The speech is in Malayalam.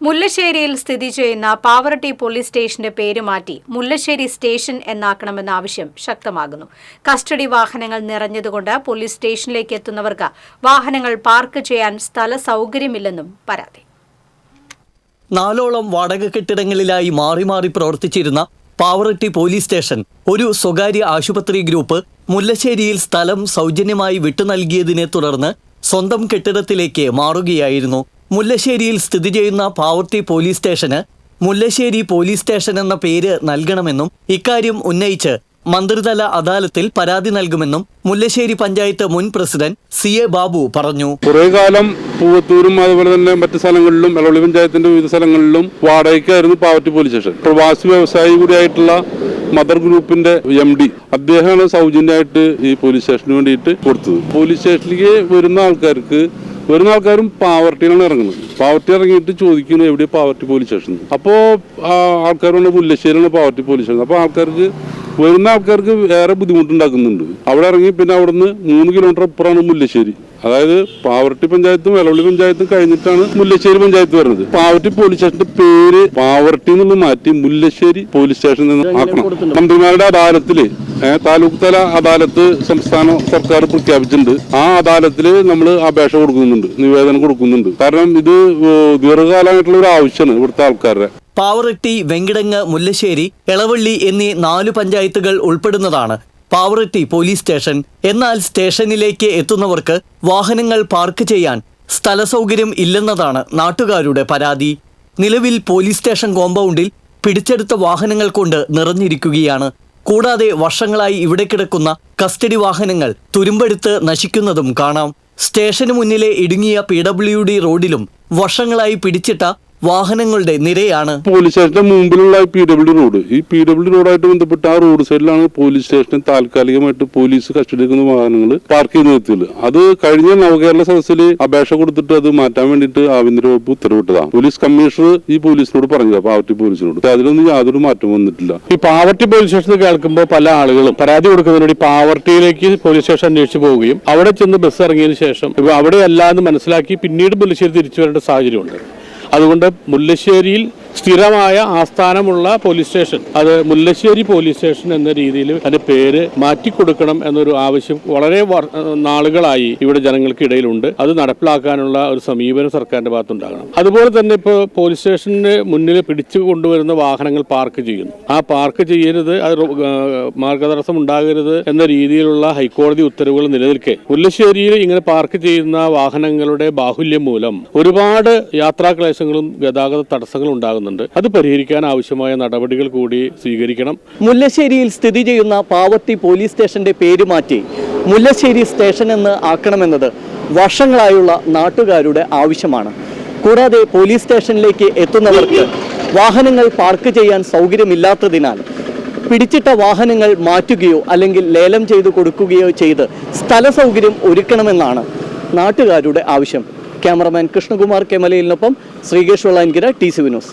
മുല്ലശ്ശേരിയിൽ സ്ഥിതി ചെയ്യുന്ന പാവറട്ടി പോലീസ് സ്റ്റേഷന്റെ പേര് മാറ്റി മുല്ലശ്ശേരി സ്റ്റേഷൻ എന്നാക്കണമെന്ന ആവശ്യം ശക്തമാകുന്നു. കസ്റ്റഡി വാഹനങ്ങൾ നിറഞ്ഞതുകൊണ്ട് പോലീസ് സ്റ്റേഷനിലേക്ക് എത്തുന്നവർക്ക് വാഹനങ്ങൾ പാർക്ക് ചെയ്യാൻ സ്ഥല സൗകര്യമില്ലെന്നും പരാതി. നാലോളം വാടക കെട്ടിടങ്ങളിലായി മാറി മാറി പ്രവർത്തിച്ചിരുന്ന പാവറട്ടി പോലീസ് സ്റ്റേഷൻ ഒരു സ്വകാര്യ ആശുപത്രി ഗ്രൂപ്പ് മുല്ലശ്ശേരിയിൽ സ്ഥലം സൗജന്യമായി വിട്ടു നൽകിയതിനെ തുടർന്ന് സ്വന്തം കെട്ടിടത്തിലേക്ക് മാറുകയായിരുന്നു. മുല്ലശ്ശേരിയിൽ സ്ഥിതി ചെയ്യുന്ന പാവർത്തി പോലീസ് സ്റ്റേഷന് മുല്ലശ്ശേരി പോലീസ് സ്റ്റേഷൻ എന്ന പേര് നൽകണമെന്നും ഇക്കാര്യം ഉന്നയിച്ച് മന്ത്രിതല അദാലത്തിൽ പരാതി നൽകുമെന്നും മുല്ലശ്ശേരി പഞ്ചായത്ത് മുൻ പ്രസിഡന്റ് സി എ ബാബു പറഞ്ഞു. കുറെ കാലം പൂവത്തൂരും അതുപോലെ തന്നെ മറ്റു സ്ഥലങ്ങളിലും എളവള്ളി പഞ്ചായത്തിന്റെ വിവിധ സ്ഥലങ്ങളിലും വാടകയ്ക്കായിരുന്നു പാവറ്റി പോലീസ് സ്റ്റേഷൻ. പ്രവാസി വ്യവസായി കൂടിയായിട്ടുള്ള മദർ ഗ്രൂപ്പിന്റെ എം ഡി അദ്ദേഹമാണ് സൗജന്യമായിട്ട് ഈ പോലീസ് സ്റ്റേഷന് വേണ്ടിയിട്ട് കൊടുത്തത്. പോലീസ് സ്റ്റേഷനിലേക്ക് വരുന്ന ആൾക്കാർക്ക് വരുന്ന ആൾക്കാരും പാവർട്ടിയിലാണ് ഇറങ്ങുന്നത്. പാവർട്ടി ഇറങ്ങിയിട്ട് ചോദിക്കുന്നു എവിടെ പാവർട്ടി പോലീസ് സ്റ്റേഷൻ അപ്പോൾ ആൾക്കാർ പറഞ്ഞ മുല്ലശ്ശേരിയാണ് പാവർട്ടി പോലീസ് സ്റ്റേഷൻ അപ്പോൾ ആൾക്കാർക്ക് വരുന്ന ആൾക്കാർക്ക് ഏറെ ബുദ്ധിമുട്ടുണ്ടാക്കുന്നുണ്ട്. അവിടെ ഇറങ്ങി പിന്നെ അവിടുന്ന് മൂന്ന് കിലോമീറ്റർ അപ്പുറമാണ് മുല്ലശ്ശേരി. അതായത് പാവർട്ടി പഞ്ചായത്തും വെളവള്ളി പഞ്ചായത്തും കഴിഞ്ഞിട്ടാണ് മുല്ലശ്ശേരി പഞ്ചായത്ത് വരുന്നത്. പാവർട്ടി പോലീസ് സ്റ്റേഷന്റെ പേര് പാവർട്ടി എന്നുള്ളത് മാറ്റി മുല്ലശ്ശേരി പോലീസ് സ്റ്റേഷൻ നിന്ന് ആക്കണം. മന്ത്രിമാരുടെ അദാലത്തിൽ താലൂക്ക് തല അദാലത്ത് സംസ്ഥാന സർക്കാർ പ്രഖ്യാപിച്ചിട്ടുണ്ട്. ആ അദാലത്തിൽ നമ്മൾ അപേക്ഷ കൊടുക്കുന്നുണ്ട് നിവേദനം കൊടുക്കുന്നുണ്ട്. കാരണം ഇത് ദീർഘകാലമായിട്ടുള്ള ഒരു ആവശ്യമാണ് ഇവിടുത്തെ ആൾക്കാരുടെ. പാവറട്ടി വെങ്കിടങ്ങ് മുല്ലശ്ശേരി എളവള്ളി എന്നീ നാലു പഞ്ചായത്തുകൾ ഉൾപ്പെടുന്നതാണ് പാവറട്ടി പോലീസ് സ്റ്റേഷൻ. എന്നാൽ സ്റ്റേഷനിലേക്ക് എത്തുന്നവർക്ക് വാഹനങ്ങൾ പാർക്ക് ചെയ്യാൻ സ്ഥല സൗകര്യം ഇല്ലെന്നതാണ് നാട്ടുകാരുടെ പരാതി. നിലവിൽ പോലീസ് സ്റ്റേഷൻ കോമ്പൗണ്ടിൽ പിടിച്ചെടുത്ത വാഹനങ്ങൾ കൊണ്ട് നിറഞ്ഞിരിക്കുകയാണ് കൂടാതെ വർഷങ്ങളായി ഇവിടെ കിടക്കുന്ന കസ്റ്റഡി വാഹനങ്ങൾ തുരുമ്പെടുത്ത് നശിക്കുന്നതും കാണാം. സ്റ്റേഷന് മുന്നിലെ ഇടുങ്ങിയ പി ഡബ്ല്യു ഡി റോഡിലും വർഷങ്ങളായി പിടിച്ചിട്ട വാഹനങ്ങളുടെ നിരയാണ് പോലീസ് സ്റ്റേഷന്റെ മുമ്പിലുള്ള പി ഡബ്ല്യു റോഡ്. ഈ പി ഡബ്ല്യു റോഡായിട്ട് ബന്ധപ്പെട്ട് ആ റോഡ് സൈഡിലാണ് പോലീസ് സ്റ്റേഷന് താൽക്കാലികമായിട്ട് പോലീസ് കസ്റ്റഡി എടുക്കുന്ന വാഹനങ്ങൾ പാർക്ക് ചെയ്ത് നിർത്തിയത്. അത് കഴിഞ്ഞ നവകേരള സദസ്സിൽ അപേക്ഷ കൊടുത്തിട്ട് അത് മാറ്റാൻ വേണ്ടിയിട്ട് ആഭ്യന്തര വകുപ്പ് ഉത്തരവിട്ടതാണ് പോലീസ് കമ്മീഷണർ ഈ പോലീസിനോട് പറഞ്ഞു പാവർട്ടി പോലീസിനോട്. അതിലൊന്നും യാതൊരു മാറ്റം വന്നിട്ടില്ല. ഈ പാവർട്ടി പോലീസ് സ്റ്റേഷൻ കേൾക്കുമ്പോൾ പല ആളുകളും പരാതി കൊടുക്കുന്നതിന് വേണ്ടി പാവർട്ടിയിലേക്ക് പോലീസ് സ്റ്റേഷൻ അന്വേഷിച്ച് പോവുകയും അവിടെ ചെന്ന് ബസ് ഇറങ്ങിയതിനു ശേഷം ഇപ്പൊ അവിടെ അല്ല എന്ന് മനസ്സിലാക്കി പിന്നീട് പുലിശ്ശേരി തിരിച്ചു വരേണ്ട സാഹചര്യമുണ്ട്. അതുകൊണ്ട് മുല്ലശ്ശേരിയിൽ സ്ഥിരമായ ആസ്ഥാനമുള്ള പോലീസ് സ്റ്റേഷൻ അത് മുല്ലശ്ശേരി പോലീസ് സ്റ്റേഷൻ എന്ന രീതിയിൽ അതിന്റെ പേര് മാറ്റിക്കൊടുക്കണം എന്നൊരു ആവശ്യം വളരെ നാളുകളായി ഇവിടെ ജനങ്ങൾക്കിടയിലുണ്ട് അത് നടപ്പിലാക്കാനുള്ള ഒരു സമീപനം സർക്കാരിന്റെ ഭാഗത്തുണ്ടാകണം. അതുപോലെ തന്നെ ഇപ്പോൾ പോലീസ് സ്റ്റേഷന് മുന്നിൽ പിടിച്ചു കൊണ്ടുവരുന്ന വാഹനങ്ങൾ പാർക്ക് ചെയ്യുന്നു. ആ പാർക്ക് ചെയ്യരുത് അത് മാർഗതടസ്സം ഉണ്ടാകരുത് എന്ന രീതിയിലുള്ള ഹൈക്കോടതി ഉത്തരവുകൾ നിലനിൽക്കെ. മുല്ലശ്ശേരിയിൽ ഇങ്ങനെ പാർക്ക് ചെയ്യുന്ന വാഹനങ്ങളുടെ ബാഹുല്യം മൂലം ഒരുപാട് യാത്രാക്ലേശങ്ങളും ഗതാഗത തടസ്സങ്ങളും ഉണ്ടാകുന്നുണ്ട് അത് പരിഹരിക്കാൻ ആവശ്യമായ നടപടികൾ കൂടി സ്വീകരിക്കണം. മുല്ലശ്ശേരിയിൽ സ്ഥിതി ചെയ്യുന്ന പാവത്തി പോലീസ് സ്റ്റേഷന്റെ പേര് മാറ്റി മുല്ലശ്ശേരി സ്റ്റേഷൻ എന്ന് ആക്കണമെന്നത് വർഷങ്ങളായുള്ള നാട്ടുകാരുടെ ആവശ്യമാണ്. കൂടാതെ പോലീസ് സ്റ്റേഷനിലേക്ക് എത്തുന്നവർക്ക് വാഹനങ്ങൾ പാർക്ക് ചെയ്യാൻ സൗകര്യമില്ലാത്തതിനാൽ പിടിച്ചിട്ട വാഹനങ്ങൾ മാറ്റുകയോ അല്ലെങ്കിൽ ലേലം ചെയ്തു കൊടുക്കുകയോ ചെയ്ത് സ്ഥല സൗകര്യം ഒരുക്കണമെന്നാണ് നാട്ടുകാരുടെ ആവശ്യം. ക്യാമറമാൻ കൃഷ്ണകുമാർ കെമലയിലിനൊപ്പം ശ്രീകേഷ് വളാൻകിര ടി സി വിനോസ്